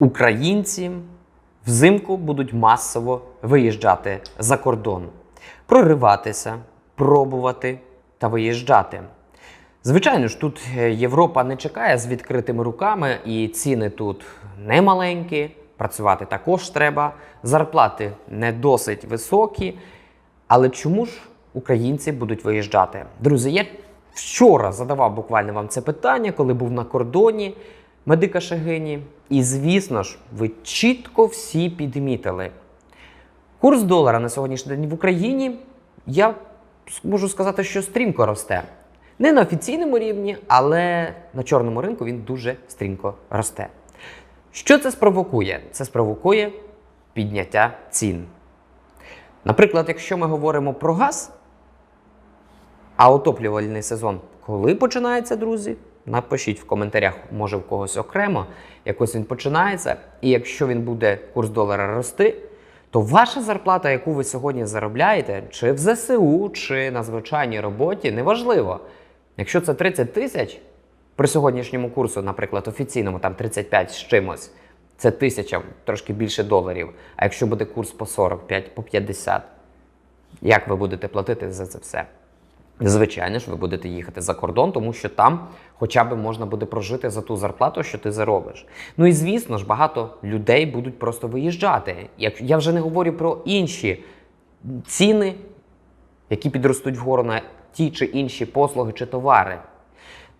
Українці взимку будуть масово виїжджати за кордон, прориватися, пробувати та виїжджати. Звичайно ж, тут е, Європа не чекає з відкритими руками, і ціни тут не маленькі, працювати також треба, зарплати не досить високі. Але чому ж українці будуть виїжджати? Друзі, я вчора задавав буквально вам це питання, коли був на кордоні медика Шагині. І звісно ж, ви чітко всі підмітили. Курс долара на сьогоднішній день в Україні, я можу сказати, що стрімко росте. Не на офіційному рівні, але на чорному ринку він дуже стрімко росте. Що це спровокує? Це спровокує підняття цін. Наприклад, якщо ми говоримо про газ, а отоплювальний сезон коли починається, друзі? Напишіть в коментарях, може в когось окремо, якось він починається. І якщо він буде курс долара рости, то ваша зарплата, яку ви сьогодні заробляєте, чи в ЗСУ, чи на звичайній роботі, неважливо. Якщо це 30 тисяч при сьогоднішньому курсу, наприклад, офіційному, там 35 з чимось, це тисяча, трошки більше доларів. А якщо буде курс по 45, по 50, як ви будете платити за це все? Звичайно ж, ви будете їхати за кордон, тому що там хоча б можна буде прожити за ту зарплату, що ти заробиш. Ну і звісно ж, багато людей будуть просто виїжджати. Як я вже не говорю про інші ціни, які підростуть вгору на ті чи інші послуги чи товари.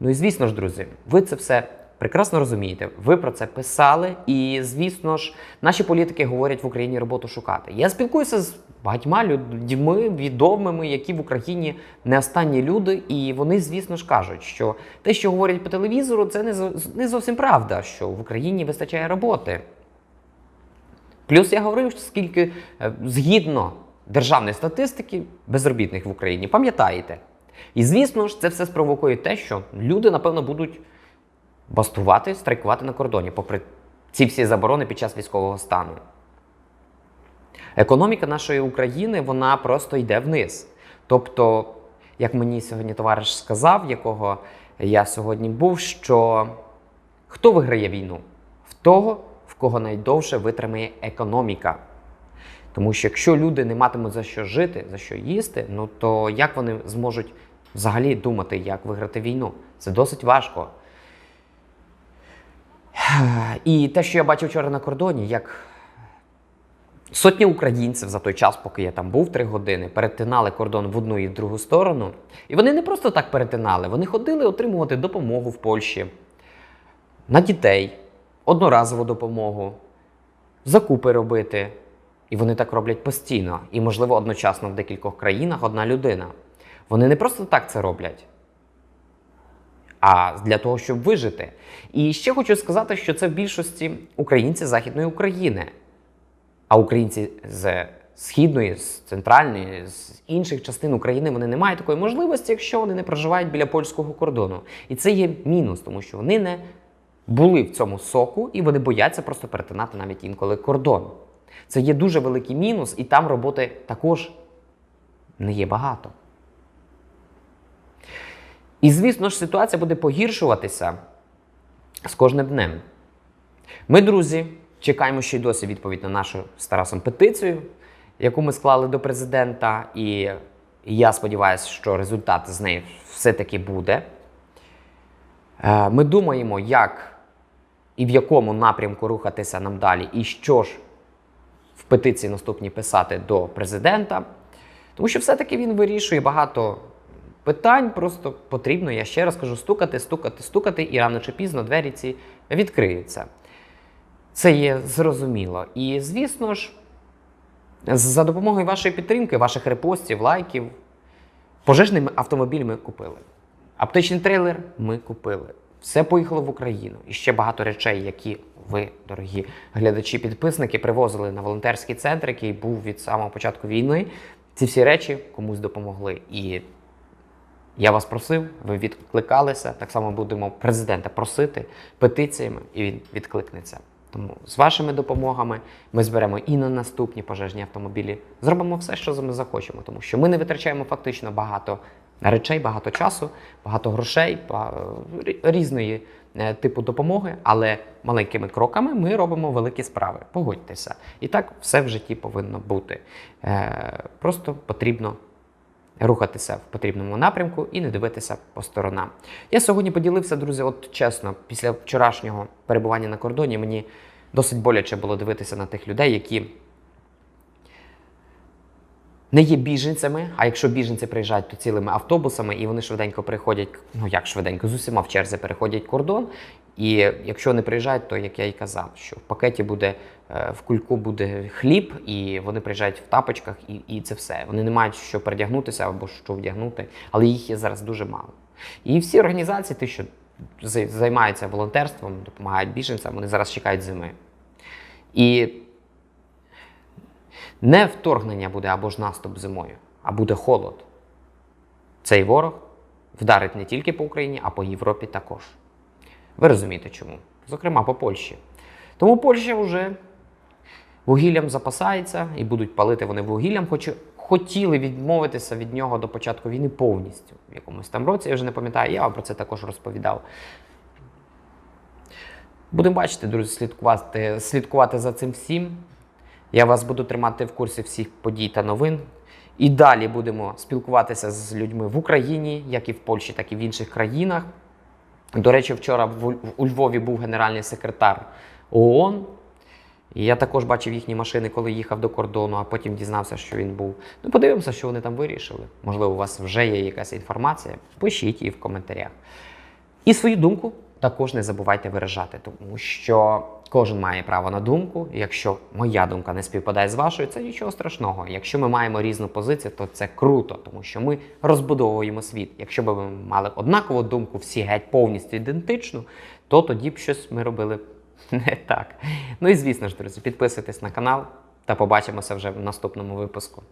Ну і звісно ж, друзі, ви це все прекрасно розумієте. Ви про це писали, і звісно ж, наші політики говорять в Україні роботу шукати. Я спілкуюся з багатьма людьми відомими, які в Україні не останні люди, і вони, звісно ж, кажуть, що те, що говорять по телевізору, це не не зовсім правда, що в Україні вистачає роботи. Плюс я говорив, що скільки е, згідно державної статистики безробітних в Україні, пам'ятаєте? І звісно ж, це все спровокує те, що люди, напевно, будуть бастувати, страйкувати на кордоні, попри ці всі заборони під час військового стану. Економіка нашої України вона просто йде вниз. Тобто, як мені сьогодні товариш сказав, якого я сьогодні був, що хто виграє війну? В того, в кого найдовше витримає економіка. Тому що якщо люди не матимуть за що жити, за що їсти, ну то як вони зможуть взагалі думати, як виграти війну? Це досить важко. І те, що я бачив вчора на кордоні, як сотні українців за той час, поки я там був три години, перетинали кордон в одну і в другу сторону. І вони не просто так перетинали, вони ходили отримувати допомогу в Польщі на дітей, одноразову допомогу, закупи робити. І вони так роблять постійно. І, можливо, одночасно в декількох країнах одна людина. Вони не просто так це роблять а для того, щоб вижити. І ще хочу сказати, що це в більшості українці Західної України, а українці з східної, з центральної, з інших частин України вони не мають такої можливості, якщо вони не проживають біля польського кордону. І це є мінус, тому що вони не були в цьому соку і вони бояться просто перетинати навіть інколи кордон. Це є дуже великий мінус, і там роботи також не є багато. І, звісно ж, ситуація буде погіршуватися з кожним днем. Ми, друзі, чекаємо ще й досі відповідь на нашу з Тарасом петицію, яку ми склали до президента, і я сподіваюся, що результат з неї все-таки буде. Е, Ми думаємо, як і в якому напрямку рухатися нам далі, і що ж в петиції наступній писати до президента. Тому що все-таки він вирішує багато питань, просто потрібно, я ще раз кажу, стукати, стукати, стукати, і рано чи пізно двері ці відкриються. Це є зрозуміло. І, звісно ж, за допомогою вашої підтримки, ваших репостів, лайків, пожежний автомобіль ми купили. Аптечний трейлер ми купили. Все поїхало в Україну. І ще багато речей, які ви, дорогі глядачі-підписники, привозили на волонтерський центр, який був від самого початку війни. Ці всі речі комусь допомогли. І я вас просив, ви відкликалися. Так само будемо президента просити петиціями, і він відкликнеться. Тому з вашими допомогами ми зберемо і на наступні пожежні автомобілі. Зробимо все, що ми захочемо, тому що ми не витрачаємо фактично багато речей, багато часу, багато грошей, різної е, типу допомоги, але маленькими кроками ми робимо великі справи. Погодьтеся. І так все в житті повинно бути. Е, Просто потрібно рухатися в потрібному напрямку і не дивитися по сторонам. Я сьогодні поділився, друзі, от чесно, після вчорашнього перебування на кордоні мені досить боляче було дивитися на тих людей, які не є біженцями, а якщо біженці приїжджають, то цілими автобусами, і вони швиденько приходять, ну як швиденько, з усіма в черзі переходять кордон. І якщо не приїжджають, то як я і казав, що в пакеті буде е, в кульку буде хліб, і вони приїжджають в тапочках, і, і це все. Вони не мають що передягнутися або що вдягнути, але їх є зараз дуже мало. І всі організації, ті, що займаються волонтерством, допомагають біженцям, вони зараз чекають зими. І не вторгнення буде або ж наступ зимою, а буде холод. Цей ворог вдарить не тільки по Україні, а по Європі також. Ви розумієте чому? Зокрема, по Польщі. Тому Польща вже вугіллям запасається і будуть палити вони вугіллям, хоч хотіли відмовитися від нього до початку війни повністю. В якомусь там році, я вже не пам'ятаю, я вам про це також розповідав. Будемо бачити, друзі, слідкувати, слідкувати за цим всім. Я вас буду тримати в курсі всіх подій та новин. І далі будемо спілкуватися з людьми в Україні, як і в Польщі, так і в інших країнах. До речі, вчора у Львові був генеральний секретар ООН. І я також бачив їхні машини, коли їхав до кордону, а потім дізнався, що він був. Ну, подивимося, що вони там вирішили. Можливо, у вас вже є якась інформація. Пишіть її в коментарях. І свою думку також не забувайте виражати, тому що кожен має право на думку. Якщо моя думка не співпадає з вашою, це нічого страшного. Якщо ми маємо різну позицію, то це круто, тому що ми розбудовуємо світ. Якщо б ми мали однакову думку, всі геть повністю ідентичну, то тоді б щось ми робили не так. Ну і звісно ж, друзі, підписуйтесь на канал та побачимося вже в наступному випуску.